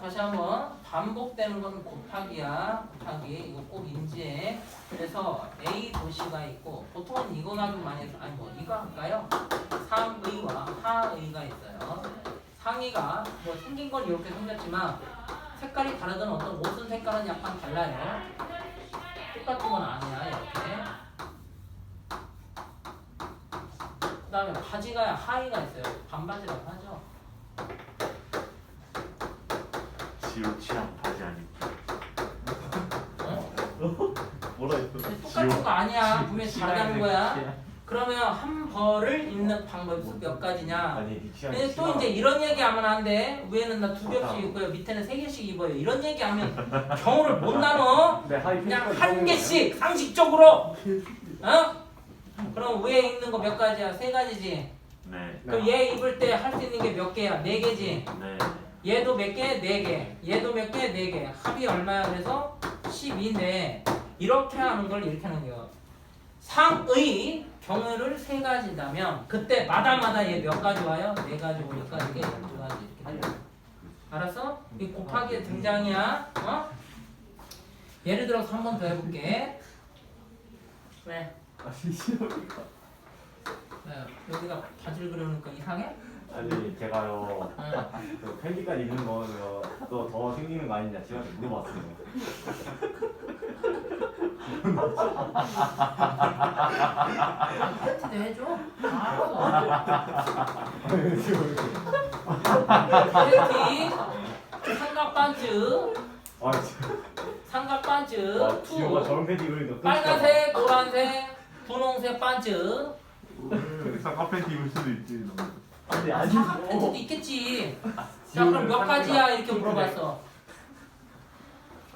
다시 한번 반복되는 건 곱하기야. 곱하기 이거 꼭 인지해. 그래서 A 도시가 있고 보통은 이거 가지고 많이 해서 아니 뭐 이거 할까요? 상의와 하의가 있어요. 상의가 뭐 생긴 건 이렇게 생겼지만 색깔이 다르던 어떤 옷은 색깔은 약간 달라요. 똑같은 건 아니야 이렇게. 그다음에 바지가 하의가 있어요. 반바지라고 하죠. 지우 취향 바지 아니 어? 뭐라 했어? 똑같은 거 아니야. 분명히 다르다는 거야. 그러면 한 벌을 입는 방법이 몇 가지냐? 아니 네 취향이 근데 또 이제 이런 얘기 하면 안 돼. 위에는 나 두 겹씩 입고요. 밑에는 세 개씩 입어요. 이런 얘기 하면 경우를 못 나눠. 네, 하이 그냥 한 사오는 개씩 상식적으로. 어? 그럼 위에 입는 거 몇 가지야? 세 가지지. 네 그럼 얘 입을 때 할 수 있는 게 몇 개야? 네 개지. 네. 얘도 몇 개? 네 개. 얘도 몇 개? 네 개. 합이 얼마야? 그래서 12인데 이렇게 하는 걸 이렇게 하는 거예요. 상의 경우를 세 가지다면 그때 마다마다 얘 몇 가지 와요? 네 가지 오니까 이게 열두 가지 이렇게 돼요. 알았어? 이 곱하기의 등장이야. 어? 예를 들어서 한 번 더 해볼게. 왜? 아니 싫어. 왜? 여기가 바지를 그려놓으니까 이상해? 아니 제가요 응. 그 팬티까지 입는 거요 또 더 생기는 거 아니냐 제가 물어봤어요. 팬티도 해줘? 알았어. 팬티, 삼각 반즈, 아 진짜. 삼각 반즈, 아 지우가 투, 저런 팬티 입으니까 빨간색, 노란색, 분홍색 반즈. 쌍꺼 팬티 입을 수도 있지 아니 아니. 사각 팬티도 있겠지. 자 그럼 몇 가지야 이렇게 물어봤어.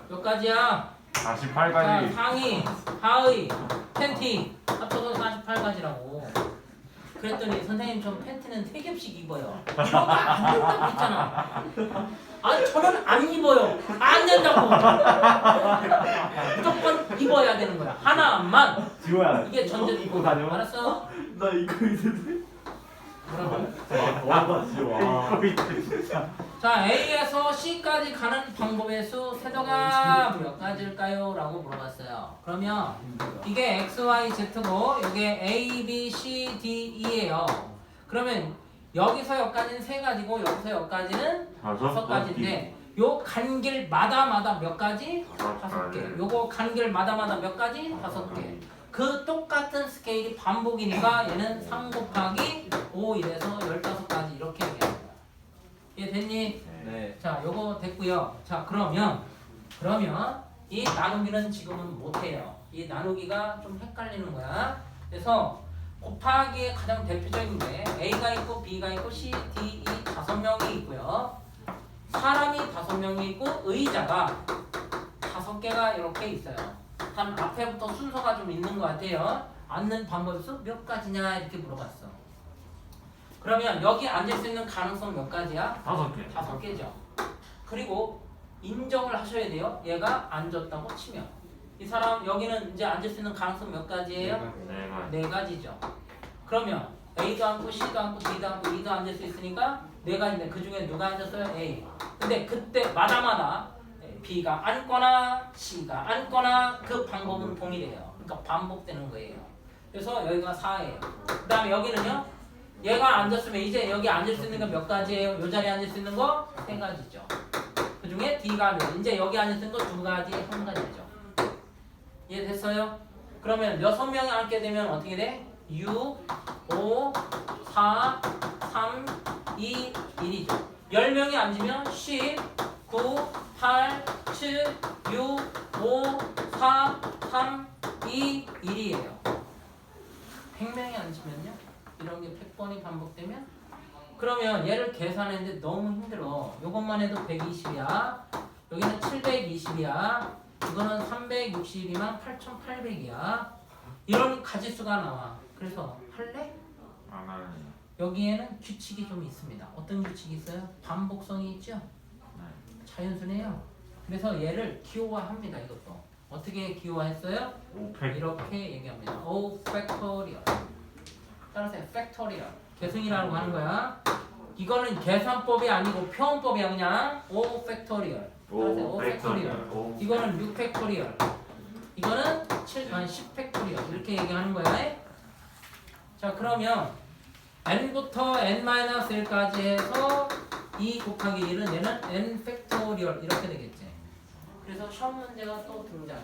몇 가지야? 자 48가지 상의, 하의, 팬티 합쳐서 48가지라고. 그랬더니 선생님 전 팬티는 세 겹씩 입어요. 이런 거안 된다고 했잖아. 아 저는 안 입어요. 안 된다고. 무조건 입어야 되는 거야. 하나만. 지우야 이게 전제 입고 다녀. 알았어? 나 이거 있는데. 자 A에서 C까지 가는 방법의 수 세도가 몇 가지일까요? 라고 물어봤어요. 그러면 이게 X, Y, Z고 이게 A, B, C, D, E예요. 그러면 여기서 여기까지는 세 가지고 여기서 여기까지는 다섯 가지인데 요 간길마다마다 몇 가지? 다섯 개. 요거 간길마다마다 몇 가지? 다섯 개. 그 똑같은 스케일이 반복이니까 얘는 3 곱하기 5 이래서 15가지 이렇게 거야. 이해 됐니? 네. 자, 요거 됐고요. 자, 그러면 그러면 이 나누기는 지금은 못 해요. 이 나누기가 좀 헷갈리는 거야. 그래서 곱하기의 가장 대표적인 게 A가 있고 B가 있고 C, D, E 다섯 명이 있고요. 사람이 다섯 명이 있고 의자가 개가 이렇게 있어요. 한 앞에부터 순서가 좀 있는 것 같아요. 앉는 방법이 몇 가지냐 이렇게 물어봤어. 그러면 여기 앉을 수 있는 가능성 몇 가지야? 다섯 개 다섯 개죠. 그리고 인정을 하셔야 돼요. 얘가 앉았다고 치면 이 사람 여기는 이제 앉을 수 있는 가능성 몇 가지예요? 네가 네 가지죠. 그러면 A도 앉고 C도 앉고 D도 앉고 E도 앉을 수 있으니까 네 가지인데 그 중에 누가 앉았어요? A. 근데 그때 마다마다 B가 앉거나 C가 앉거나 그 방법은 동일해요. 그러니까 반복되는 거예요. 그래서 여기가 4예요. 그 다음에 여기는요. 얘가 앉았으면 이제 여기 앉을 수 있는 거 몇 가지예요? 요 자리에 앉을 수 있는 거 세 가지죠. 그 중에 D가 앉아. 이제 여기 앉을 수 있는 거 두 가지, 한 가지죠. 이해됐어요? 그러면 여섯 명이 앉게 되면 어떻게 돼? 6, 5, 4, 3, 2, 1이죠. 10명이 앉으면 10, 9, 8, 7, 6, 5, 4, 3, 2, 1이에요. 100명이 앉으면요? 이런 게 100번이 반복되면? 그러면 얘를 계산했는데 너무 힘들어. 요것만 해도 120이야. 여기는 720이야. 이거는 360이면 8800이야. 이런 가지수가 나와. 그래서 할래? 안 하는 여기에는 규칙이 좀 있습니다. 어떤 규칙이 있어요? 반복성이 있죠? 자연수네요. 그래서 얘를 기호화합니다. 이것도. 어떻게 기호화했어요? 5팩 이렇게 얘기합니다. O 팩토리얼. 따라서 팩토리얼. 계승이라고 하는 거야. 이거는 계산법이 아니고 표현법이야 그냥 5 팩토리얼. 따라서 5 팩토리얼. 오. 이거는 6 팩토리얼. 이거는 7, 아니 10 팩토리얼. 이렇게 얘기하는 거야. 자 그러면 n부터 n-1까지 해서 2 곱하기 1은 얘는 n 팩토리얼 이렇게 되겠지. 그래서 시험 문제가 또 등장.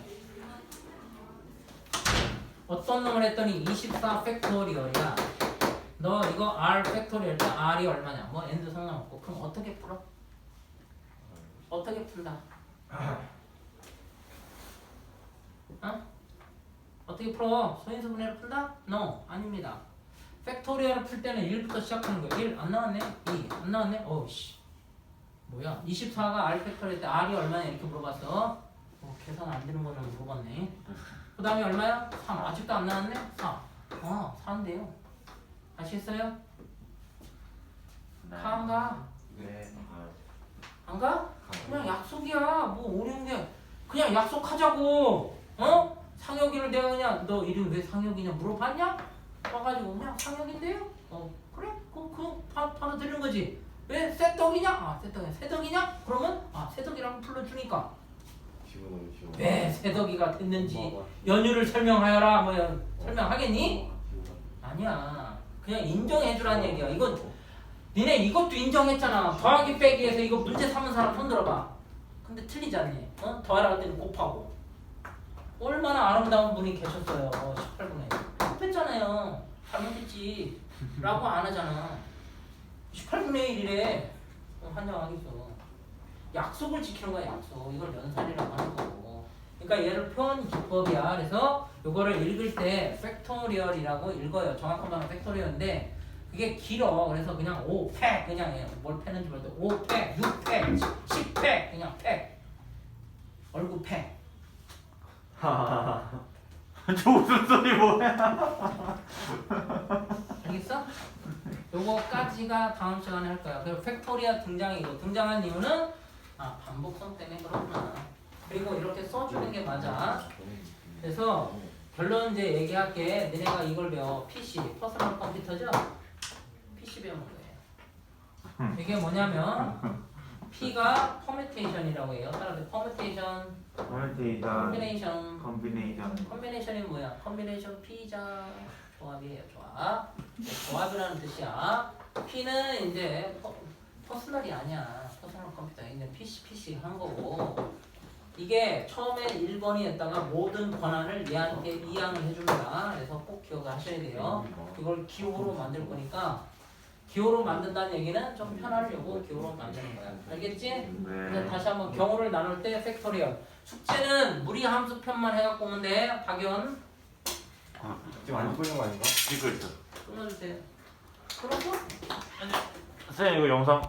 어떤 놈을 했더니 24 팩토리얼이야. 너 이거 r 팩토리얼 때 r이 얼마냐? 뭐 n도 상관없고 그럼 어떻게 풀어? 어떻게 푼다? 어? 어떻게 풀어? 소인수 분해를 푼다? No, 아닙니다. 팩토리얼을 풀 때는 1부터 시작하는 거야. 1 안 나왔네? 2 안 나왔네? 어우씨. 뭐야? 24가 r 팩토리얼 때 r이 얼마냐 이렇게 물어봤어. 어, 계산 안 되는 거는 물어봤네. 그 다음에 얼마야? 3. 아직도 안 나왔네? 4. 어, 4인데요. 아시겠어요? 가, 안 가? 네. 안 가? 그냥 약속이야. 뭐 어려운 게 그냥 약속하자고. 어? 상혁이를 내가 그냥 너 이름 왜 상혁이냐 물어봤냐? 와가지고 그냥 상혁인데요. 어 그래? 그, 그 바, 바로 들은 거지. 왜 새떡이냐? 아 새떡이야. 새떡이냐? 그러면 아 새떡이라고 불러주니까 지금 너무 지금. 왜 새떡이가 됐는지 연유를 설명하여라. 뭐 연- 설명하겠니? 아니야. 그냥 인정해주라는 얘기야. 이건 니네 이것도 인정했잖아. 더하기 빼기해서 이거 문제 삼은 사람 손 들어봐. 근데 틀리지 않니? 어? 더하라 할 때는 곱하고. 얼마나 아름다운 분이 계셨어요. 18분에. 곱했잖아요. 잘못했지. 라고 안 하잖아. 18분의 1이래. 환장하겠어. 약속을 지키는 거야, 약속. 이걸 연산이라고 하는 거고. 그러니까 얘를 표현 기법이야. 그래서 요거를 읽을 때 팩토리얼이라고 읽어요. 정확한 말은 팩토리얼인데 그게 길어. 그래서 그냥 5팩 그냥 해. 뭘 패는지 모르겠 5팩, 6팩, 10팩 그냥 팩. 얼굴 팩. 저 웃음소리 뭐야? 알겠어? 요거까지가 다음 시간에 할 거야. 그리고 팩토리아 등장이고 등장한 이유는 아 반복성 때문에 그렇구나. 그리고 이렇게 써주는 게 맞아. 그래서 결론 이제 얘기할게. 너네가 이걸 배워. PC, 퍼스널 컴퓨터죠? PC 배우는 거예요. 이게 뭐냐면 P가 퍼뮤테이션이라고 해요. 따라서 퍼뮤테이션, 컴비네이션. 컨비네이션 컨비네이션이 뭐야? 컨비네이션 P자 조합이에요. 조합. 조합이라는 뜻이야. P는 이제 퍼, 퍼스널이 아니야. 퍼스널 컴퓨터 이제 PC PC 한 거고. 이게 처음에 1번이 했다가 모든 권한을 얘한테 이양을 해줍니다. 그래서 꼭 기억하셔야 돼요. 이걸 기호로 만들 거니까 기호로 만든다는 얘기는 좀 편하려고 기호로 만드는 거야. 알겠지? 네 다시 한번 경우를 나눌 때 팩토리얼. 숙제는 무리 함수 편만 해갖고 오면 돼. 박연 지금 안 보이는 거 아닌가? 찍고 있어 끊어주세요. 그러고 선생님 이거 영상